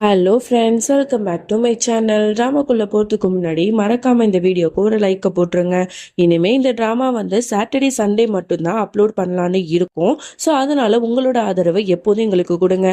Hello friends welcome back to my channel ட்ராமாக்குள்ளே போகிறதுக்கு முன்னாடி மறக்காம இந்த வீடியோக்கு ஒரு லைக்கை போட்டுருங்க. இனிமேல் இந்த ட்ராமா வந்து சாட்டர்டே சண்டே மட்டும்தான் அப்லோட் பண்ணலான்னு இருக்கும். ஸோ அதனால உங்களோட ஆதரவை எப்போதும் எங்களுக்கு கொடுங்க.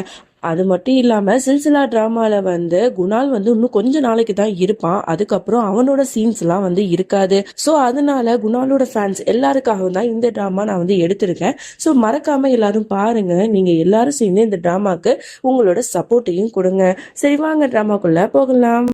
அது மட்டும் இல்லாமல் சில்சிலா ட்ராமாவில் வந்து குணால் வந்து இன்னும் கொஞ்ச நாளைக்கு தான் இருப்பான். அதுக்கப்புறம் அவனோட சீன்ஸ்லாம் வந்து இருக்காது. ஸோ அதனால குணாலோட ஃபேன்ஸ் எல்லாருக்காகவும் தான் இந்த ட்ராமா நான் வந்து எடுத்திருக்கேன். ஸோ மறக்காம எல்லாரும் பாருங்க. நீங்க எல்லாரும் சேர்ந்து இந்த ட்ராமாக்கு உங்களோட சப்போர்ட்டையும் கொடுங்க. சரி வாங்க ட்ராமாக்குள்ள போகலாம்.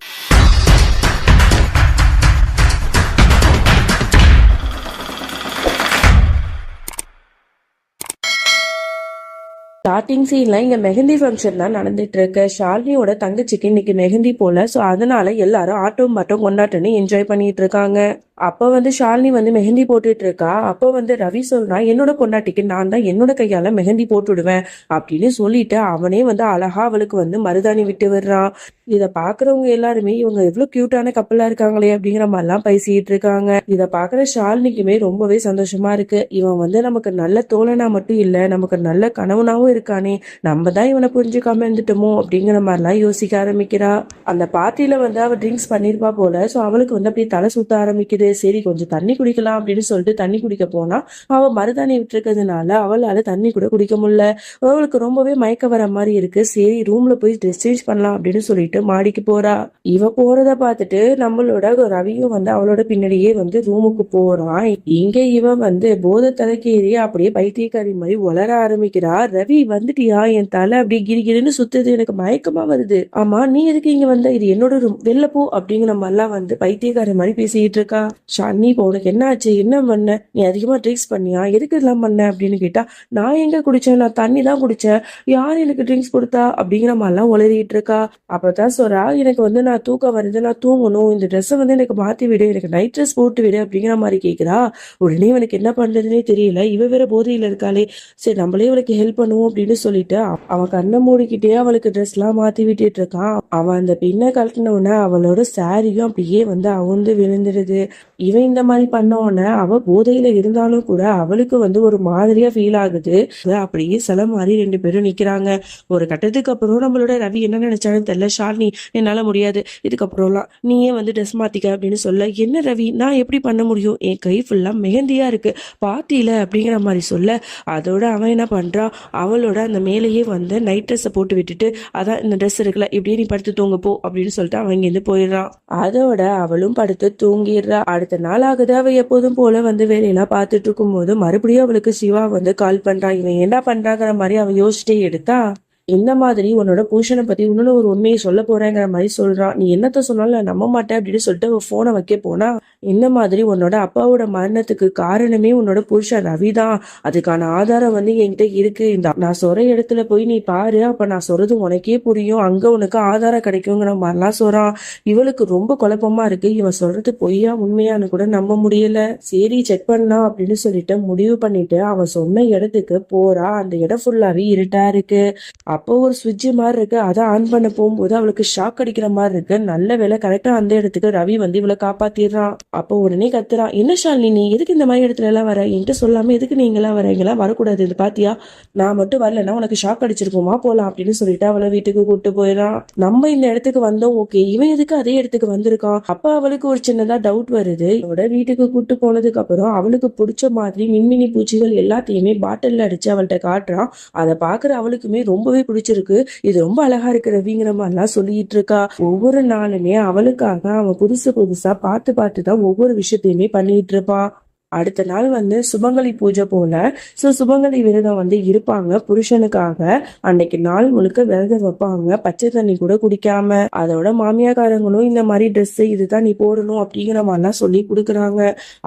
ஸ்டார்டிங் சீன்ல இங்க மெஹந்தி ஃபங்க்ஷன் தான் நடந்துட்டு இருக்கு ஷாலினியோட தங்கச்சிக்கு இன்னைக்கு மெஹந்தி போல. சோ அதனால எல்லாரும் ஆட்டம் பாட்டம் கொண்டாட்டம்னு என்ஜாய் பண்ணிட்டு இருக்காங்க அப்போ வந்து ஷாலினி வந்து மெஹந்தி போட்டுட்டு இருக்கா அப்போ வந்து ரவி சொல்றான் என்னோட பொண்டாட்டிக்கு நான் தான் என்னோட கையால மெஹந்தி போட்டு விடுவேன் அப்படின்னு சொல்லிட்டு அவனே வந்து அழகா அவளுக்கு வந்து மருதாணி விட்டு விடுறான். இதை பாக்குறவங்க எல்லாருமே இவங்க எவ்வளவு கியூட்டான கப்பலா இருக்காங்களே அப்படிங்கிற மாதிரிலாம் பேசிட்டு இருக்காங்க இதை பாக்குற ஷாலினிக்குமே ரொம்பவே சந்தோஷமா இருக்கு. இவன் வந்து நமக்கு நல்ல தோழனா மட்டும் இல்ல நமக்கு நல்ல கணவனாவும் இருக்கானே நம்ம தான் இவனை புரிஞ்சுக்காம இருந்துட்டோமோ அப்படிங்கிற மாதிரிலாம் யோசிக்க ஆரம்பிக்கிறா. அந்த பார்ட்டியில வந்து அவ ட்ரிங்க்ஸ் பண்ணிருப்பா போல சோ அவளுக்கு வந்து அப்படியே தலை சுத்த ஆரம்பிக்குது. சரி கொஞ்சம் தண்ணி குடிக்கலாம் அப்படின்னு சொல்லிட்டு தண்ணி குடிக்க போனா அவ மருதாணி விட்டுருக்கிறதுனால அவளால தண்ணி கூட குடிக்க முடியல. அவளுக்கு ரொம்பவே மயக்க வர மாதிரி இருக்கு. சரி ரூம்ல போய் ட்ரெஸ் சேஞ்ச் பண்ணலாம் அப்படின்னு சொல்லிட்டு மாடிக்கு போறா. இவ போறத பார்த்துட்டு நம்மளோட ரவியும் வந்து அவளோட பின்னாடியே வந்து ரூமுக்கு போறான் இங்க இவன் வந்து போத தலைக்கேறி அப்படியே பைத்தியக்காரி மாதிரி வளர ஆரம்பிக்கிறா. ரவி வந்துட்டியா? என் தலை அப்படியே கிரிகிரின்னு சுத்துது. எனக்கு மயக்கமா வருது. ஆமா நீ எதுக்கு இங்க வந்த? இது என்னோட ரூம் வெளில போ. அப்படிங்கிற மாதிரிலாம் வந்து பைத்தியக்காரி மாதிரி பேசிட்டு இருக்கா. ஷாலினி இப்போ உனக்கு என்ன ஆச்சு என்ன பண்ண? நீ அதிகமாக ட்ரிங்க்ஸ் பண்ணியா? எதுக்கு இதெல்லாம் பண்ண? அப்படின்னு கேட்டால் நான் எங்கே குடித்தேன் நான் தண்ணி தான் குடித்தேன் யார் எனக்கு ட்ரிங்க்ஸ் கொடுத்தா? அப்படிங்கிற மாதிரிலாம் உளறிட்டு இருக்கா. அப்போ தான் சொல்கிறா எனக்கு வந்து நான் தூக்கம் வருது நான் தூங்கணும். இந்த ட்ரெஸ்ஸை வந்து எனக்கு மாற்றி விடு. எனக்கு நைட் ட்ரெஸ் போட்டு விடு அப்படிங்கிற மாதிரி கேட்குறா உடனே இவனுக்கு என்ன பண்ணுறதுனே தெரியல. இவ வேற போதையில் இருக்காளே. சரி நம்மளே இவளுக்கு ஹெல்ப் பண்ணுவோம் அப்படின்னு சொல்லிட்டு அவன் கண்ணை மூடிக்கிட்டே அவளுக்கு ட்ரெஸ்லாம் மாற்றி விட்டுட்டு இருக்கான். அவன் அந்த பின்ன கழட்டின உடனே அவளோட சாரியும் அப்படியே வந்து அவுந்து விழுந்துடுது. இவன் இந்த மாதிரி பண்ண உடனே அவ போதையில இருந்தாலும் கூட அவளுக்கு வந்து ஒரு மாதிரியா ஃபீல் ஆகுது. அப்படியே சில மாதிரி ரெண்டு பேரும் நிக்கிறாங்க. ஒரு கட்டத்துக்கு அப்புறம் நம்மளோட ரவி என்ன நினைச்சாலும் தெரியல. ஷாலினி என்னால முடியாது. இதுக்கப்புறம்லாம் நீயே வந்து ட்ரெஸ் மாத்திக்க அப்படின்னு சொல்ல என்ன ரவி நான் எப்படி பண்ண முடியும்? என் கை ஃபுல்லா மெஹந்தியா இருக்கு. பாத்தியில? அப்படிங்கிற மாதிரி சொல்ல அதோட அவன் என்ன பண்றான் அவளோட அந்த மேலேயே வந்து நைட் ட்ரெஸ்ஸை போட்டு விட்டுட்டு அதான் இந்த ட்ரெஸ் இருக்குல்ல இப்படியே நீ படுத்து தூங்க போ அப்படின்னு சொல்லிட்டு அவன் இங்கேருந்து போயிடுறான். அதோட அவளும் படுத்து தூங்கிடுறா. அடுத்த நாள் ஆகுது. அவள் எப்போதும் போல வந்து வேலையெல்லாம் பார்த்துட்டு இருக்கும்போது மறுபடியும் அவளுக்கு சிவா வந்து கால் பண்ணுறான் இவன் என்ன பண்ணுறாங்கிற மாதிரி அவன் யோசிச்சிட்டே எடுத்தா இந்த மாதிரி உன்னோட புருஷனை பத்தி இன்னொன்னு ஒரு உண்மையை சொல்ல போறேங்கிற மாதிரி சொல்றான் நீ என்னத்த சொன்னாலும் நான் நம்ப மாட்டேன் அப்படின்னு சொல்லிட்டு அவன் போனை வைக்க போனா இந்த மாதிரி உன்னோட அப்பாவோட மரணத்துக்கு காரணமே உன்னோட புருஷன் ரவி தான். அதுக்கான ஆதாரம் வந்து என்கிட்ட இருக்கு. இந்த நான் சொல்ற இடத்துல போய் நீ பாரு. அப்ப நான் சொல்றது உனக்கே புரியும். அங்க உனக்கு ஆதாரம் கிடைக்குங்கிற மாதிரிலாம் சொல்றான். இவளுக்கு ரொம்ப குழப்பமா இருக்கு. இவன் சொல்றது பொய்யா உண்மையான்னு கூட நம்ப முடியல. சரி செக் பண்ணலாம் அப்படின்னு சொல்லிட்டு முடிவு பண்ணிட்டு அவன் சொன்ன இடத்துக்கு போறா. அந்த இடம் ஃபுல்லாவே இருட்டா இருக்கு. அப்போ ஒரு சுவிட்ச் மாதிரி இருக்கு. அதை ஆன் பண்ண போகும்போது அவளுக்கு ஷாக் அடிக்கிற மாதிரி இருக்கு. நல்ல வேலை கரெக்டா அந்த இடத்துக்கு ரவி வந்து இவளை காப்பாத்திடுறான். அப்போ உடனே கத்துறான் என்ன ஷாலினி நீ எதுக்கு இந்த மாதிரி இடத்துல எல்லாம் வர? என்கிட்ட சொல்லாம எதுக்கு நீங்களாம் வர? இங்கெல்லாம் வரக்கூடாது. இது பாத்தியா? நான் மட்டும் வரலன்னா உனக்கு ஷாக் அடிச்சிருக்குமா. போலாம் அப்படின்னு சொல்லிட்டு அவளை வீட்டுக்கு கூப்பிட்டு போயிடறான் நம்ம இந்த இடத்துக்கு வந்தோம். ஓகே இவன் எதுக்கு அதே இடத்துக்கு வந்திருக்கான்? அப்ப அவளுக்கு ஒரு சின்னதா டவுட் வருது. இவளோட வீட்டுக்கு கூப்பிட்டு போனதுக்கு அப்புறம் அவளுக்கு பிடிச்ச மாதிரி மின்மினி பூச்சிகள் எல்லாத்தையுமே பாட்டில்ல அடிச்சு அவள்கிட்ட காட்டுறான். அதை பாக்குற அவளுக்குமே ரொம்பவே பிடிச்சிருக்கு. இது ரொம்ப அழகா இருக்கு ரவிங்கிற மாதிரிலாம் சொல்லிட்டு இருக்கா. ஒவ்வொரு நாளுமே அவளுக்காக அவன் புதுசு புதுசா பார்த்து பார்த்து தான் ஒவ்வொரு விஷயத்தையுமே பண்ணிட்டு இருப்பான் அடுத்த நாள் வந்து சுபங்கலி பூஜை போல. ஸோ சுபங்கலி விரதம் வந்து இருப்பாங்க. புருஷனுக்காக அன்னைக்கு நாள் முழுக்க விரதம் வைப்பாங்க. பச்சை தண்ணி கூட குடிக்காம அதோட மாமியாக்காரங்களும் இந்த மாதிரி ட்ரெஸ் இதுதான் நீ போடணும் அப்படிங்கிற மாதிரிலாம் சொல்லி கொடுக்குறாங்க.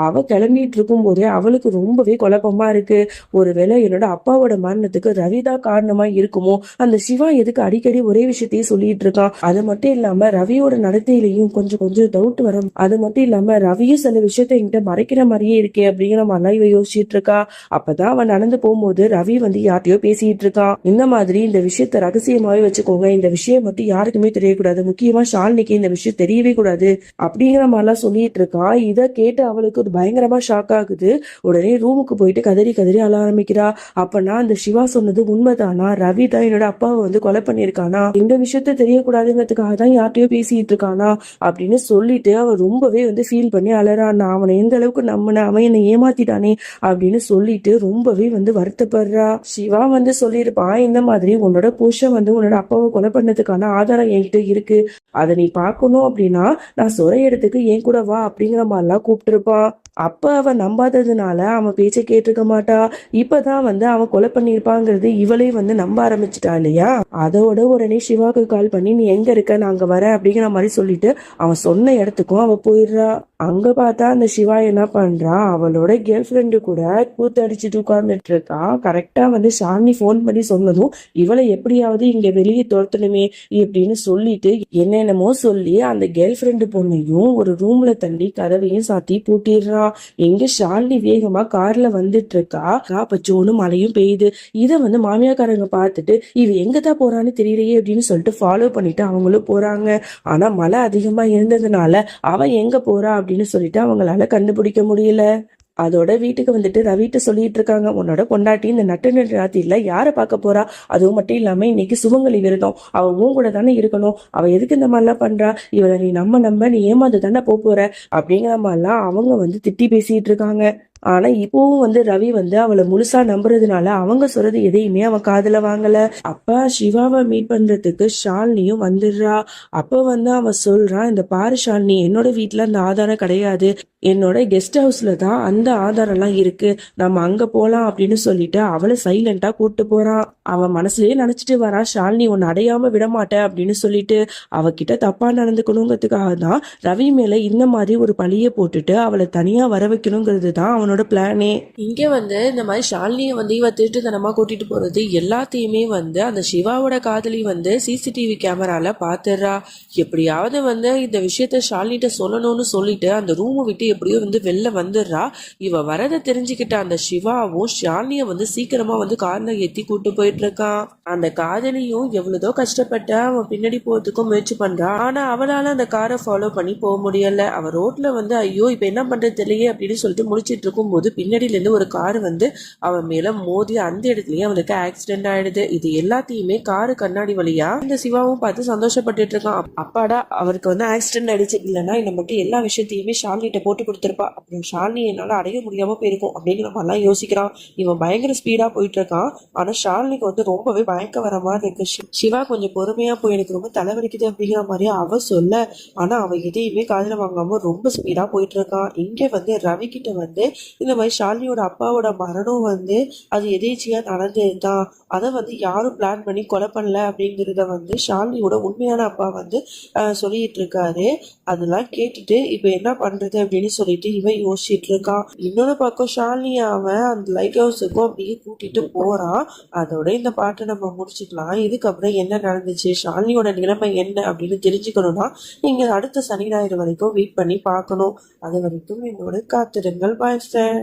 அவ கிளம்பிட்டு இருக்கும் போதே அவளுக்கு ரொம்பவே குழப்பமா இருக்கு. ஒருவேளை என்னோட அப்பாவோட மரணத்துக்கு ரவிதா காரணமா இருக்குமோ? அந்த சிவா எதுக்கு அடிக்கடி ஒரே விஷயத்தையே சொல்லிட்டு இருக்கான்? அது மட்டும் இல்லாம ரவியோட நடத்தையிலையும் கொஞ்சம் கொஞ்சம் டவுட் வரும். அது மட்டும் இல்லாம ரவியும் சில விஷயத்த என்கிட்ட மறைக்கிற மாதிரியே இருக்கு. இருக்கே அப்படிங்கிற மாதிரிலாம் இவ யோசிச்சுட்டு இருக்கா அப்பதான் அவன் நடந்து போகும்போது ரவி வந்து யார்ட்டையோ பேசிட்டு இருக்கான் இந்த மாதிரி இந்த விஷயத்த ரகசியமாவே வச்சுக்கோங்க. இந்த விஷயம் மட்டும் யாருக்குமே தெரியக்கூடாது. முக்கியமா ஷாலினிக்கு இந்த விஷயம் தெரியவே கூடாது அப்படிங்கிற மாதிரிலாம் சொல்லிட்டு இருக்கான் இதை கேட்டு அவளுக்கு ஒரு பயங்கரமா ஷாக் ஆகுது. உடனே ரூமுக்கு போயிட்டு கதறி கதறி அழ ஆரம்பிக்கிறா. அப்பனா அந்த சிவா சொன்னது உண்மைதானா? ரவி தான் என்னோட அப்பாவை வந்து கொலை பண்ணிருக்கானா இந்த விஷயத்த தெரியக்கூடாதுங்கிறதுக்காக தான் யார்ட்டையோ பேசிட்டு இருக்கானா அப்படின்னு சொல்லிட்டு அவன் ரொம்பவே வந்து ஃபீல் பண்ணி அலறா. அவனை எந்த அளவுக்கு நம்பின அவன் என்னை ஏமாத்திட்டானே அப்படின்னு சொல்லிட்டு ரொம்பவே வந்து வருத்தப்படுறா. சிவா வந்து சொல்லியிருப்பான் இந்த மாதிரி உன்னோட புருஷன் வந்து உன்னோட அப்பாவை கொலை பண்ணதுக்கான ஆதாரம் என்கிட்ட இருக்கு. அதை நீ பார்க்கணும் அப்படின்னா நான் சொர இடத்துக்கு என் கூட வா அப்படிங்கிற மாதிரிலாம் கூப்பிட்டுருப்பான். அப்போ அவன் நம்பாததுனால அவன் பேச்சை கேட்டிருக்க மாட்டா. இப்போதான் வந்து அவன் கொலை பண்ணியிருப்பாங்கிறது இவளே வந்து நம்ப ஆரம்பிச்சிட்டா இல்லையா? அதோட உடனே சிவாக்கு கால் பண்ணி நீ எங்க இருக்க? நான் அங்கே வரேன் அப்படிங்கிற மாதிரி சொல்லிட்டு அவன் சொன்ன இடத்துக்கும் அவ போயிடுறா. அங்க பார்த்தா அந்த சிவா என்ன பண்றா? அவளோட கேர்ள் ஃப்ரெண்டு கூட கூத்தடிச்சிட்டு உட்கார்ந்துட்டு இருக்கா. கரெக்டா வந்து ஷாலினி ஃபோன் பண்ணி சொன்னதும் இவளை எப்படியாவது இங்க வெளியே துரத்தணுமே இப்படின்னு சொல்லிட்டு என்னென்னமோ சொல்லி அந்த கேர்ள் ஃப்ரெண்டு பொண்ணையும் ஒரு ரூம்ல தள்ளி கதவையும் சாத்தி பூட்டிடுறா. எங்க ஷாலினி வேகமா கார்ல வந்துட்டு இருக்கா அப்ப ஜோனு மழையும் பெய்யுது. இதை வந்து மாமியாக்காரங்க பார்த்துட்டு இவ எங்கதான் போறான்னு தெரியலையே அப்படின்னு சொல்லிட்டு ஃபாலோ பண்ணிட்டு அவங்களும் போறாங்க. ஆனா மழை அதிகமா இருந்ததுனால அவ எங்க போறா அப்படின்னு சொல்லிட்டு அவங்களால கண்டுபிடிக்க முடியல. அதோட வீட்டுக்கு வந்துட்டு ரவிட்ட சொல்லிட்டு இருக்காங்க. உன்னோட பொண்டாட்டி இந்த நட்டு நட்டு ராத்திரில யாரை பார்க்க போறா? அதுவும் மட்டும் இல்லாம இன்னைக்கு சுமங்கலி விரதம். அவ உன் கூட தானே இருக்கணும். அவ எதுக்கு இந்த மாதிரிலாம் பண்றா? இவளை நீ நம்ம நம்ப நீ ஏமாந்து தானே போப் போற? அப்படிங்கிற மாதிரிலாம் அவங்க வந்து திட்டி பேசிட்டு இருக்காங்க. ஆனா இப்பவும் வந்து ரவி வந்து அவளை முழுசா நம்புறதுனால அவங்க சொல்றது எதையுமே அவன் காதல வாங்கல. அப்ப சிவாவை மீட் பண்றதுக்கு ஷாலினியும் வந்துடுறா. அப்ப வந்து அவன் சொல்றான் இந்த பாரு ஷாலினி என்னோட வீட்ல அந்த ஆதாரம் கிடையாது. என்னோட கெஸ்ட் ஹவுஸ்ல தான் அந்த ஆதாரம்லாம் இருக்கு. நம்ம அங்க போலாம் அப்படின்னு சொல்லிட்டு அவளை சைலண்டா கூட்டு போறான் அவன் மனசுலயே நினைச்சிட்டு வரான் ஷாலினி உன்னை அடையாம விட மாட்டேன் அப்படின்னு சொல்லிட்டு அவகிட்ட தப்பா நடந்துக்கணுங்கிறதுக்காக தான் ரவி மேல இந்த மாதிரி ஒரு பழிய போட்டுட்டு அவளை தனியா வர வைக்கணுங்கிறது தான் அவனோட பிளானே. இங்க வந்து இந்த மாதிரி ஷாலினியை வந்து இவ திருட்டுத்தனமா கூட்டிட்டு போறது எல்லாத்தையுமே வந்து அந்த சிவாவோட காதலி வந்து சிசிடிவி கேமரால பாத்துடுறா எப்படியாவது வந்து இந்த விஷயத்த ஷாலினிட்ட சொல்லணும்னு சொல்லிட்டு அந்த ரூமை விட்டு எப்படியோ வந்து வெளில வந்துடுறா. இவ வரதை தெரிஞ்சுக்கிட்ட அந்த சிவாவும் ஷாலினிய வந்து சீக்கிரமா வந்து கார்ல ஏத்தி கூட்டு போயிட்டு இருக்கான் அந்த காதலியும் எவ்வளவுதோ கஷ்டப்பட்டு அவன் பின்னாடி போறதுக்கும் முயற்சி பண்ணுறான் ஆனா அவளால அந்த காரை ஃபாலோ பண்ணி போக முடியல. அவ ரோட்ல வந்து ஐயோ இப்ப என்ன பண்றது தெரியலையே அப்படின்னு சொல்லிட்டு முடிச்சிட்டு இருக்கும் போகும்போது பின்னாடியிலேருந்து ஒரு கார் வந்து அவன் மேலே மோதி அந்த இடத்துலயே அவனுக்கு ஆக்சிடென்ட் ஆயிடுது. இது எல்லாத்தையுமே காரு கண்ணாடி வழியா இந்த சிவாவும் பார்த்து சந்தோஷப்பட்டுட்டு இருக்கான். அப்பாடா அவருக்கு வந்து ஆக்சிடென்ட் ஆயிடுச்சு. இல்லைன்னா இந்த மட்டும் எல்லா விஷயத்தையுமே ஷாலினிட்ட போட்டு கொடுத்துருப்பா. அப்புறம் ஷாலினி என்னால் அடைய முடியாம போயிருக்கும் அப்படிங்கிற மாதிரிலாம் யோசிக்கிறான். இவன் பயங்கர ஸ்பீடா போயிட்டு இருக்கான். ஆனா ஷாலினிக்கு வந்து ரொம்பவே பயக்க வர மாதிரி இருக்கு. ஷி- சிவா கொஞ்சம் பொறுமையா போய் எனக்கு ரொம்ப தலைவலிக்குது அப்படிங்கிற மாதிரி அவ சொல்ல. ஆனா அவன் எதையுமே காதில் வாங்காம ரொம்ப ஸ்பீடா போயிட்டு இருக்கான். இங்க வந்து ரவி கிட்ட வந்து இந்த மாதிரி ஷாலினியோட அப்பாவோட மரணம் வந்து அது எதேச்சியா நடந்ததுதான். அதை வந்து யாரும் பிளான் பண்ணி கொலை பண்ணல அப்படிங்கிறத வந்து ஷாலினியோட உண்மையான அப்பா வந்து சொல்லிட்டு இருக்காரு அதெல்லாம் கேட்டுட்டு இப்ப என்ன பண்றது அப்படின்னு சொல்லிட்டு இவன் யோசிச்சுட்டு இருக்கான் இன்னொரு பக்கம் ஷாலினி அவன் அந்த லைட் ஹவுஸுக்கும் அப்படியே கூட்டிட்டு போறான். அதோட இந்த பாட்டை நம்ம முடிச்சுக்கலாம். இதுக்கப்புறம் என்ன நடந்துச்சு? ஷாலினியோட நிலைமை என்ன அப்படின்னு தெரிஞ்சுக்கணும்னா நீங்க அடுத்த சனி ஞாயிறு வரைக்கும் வெயிட் பண்ணி பார்க்கணும். அது வரைக்கும் என்னோட காத்திருங்கள். பாய்